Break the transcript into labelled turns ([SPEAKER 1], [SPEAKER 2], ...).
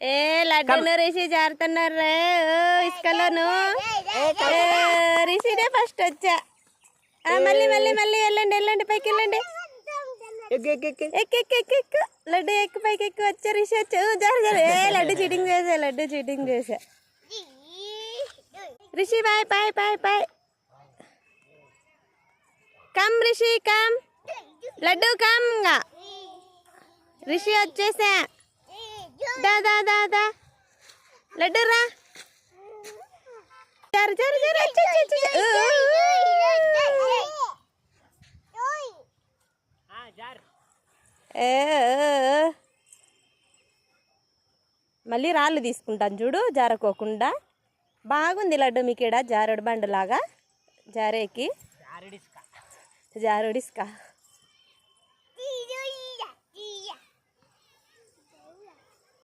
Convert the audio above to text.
[SPEAKER 1] ఏ లడ్డూను రిషి జారుతున్నారు. రే ఇసుకలోను. రిషినే ఫస్ట్ వచ్చా. మళ్ళీ మళ్ళీ మళ్ళీ వెళ్ళండి వెళ్ళండి పైకి వెళ్ళండి.
[SPEAKER 2] ఎక్కు
[SPEAKER 1] లడ్డు ఎక్కు పైకి ఎక్కు వచ్చా రిషి వచ్చా. జారు జారు. ఏ లడ్డు చీటింగ్ చేసా లడ్డు చీటింగ్ చేసా Rishi bye bye bye bye. Come Rishi come. Laddu come Rishi వచ్చేసా. దా దా దా దా. లడ్డు రా. జరు జరు జరు. మళ్ళీ రాళ్ళు తీసుకుంటాను చూడు జారకోకుండా. బాగుంది లడ్డు మీకు ఈడ జారుడు బండలాగా. జారేకి. జారుడిస్కా.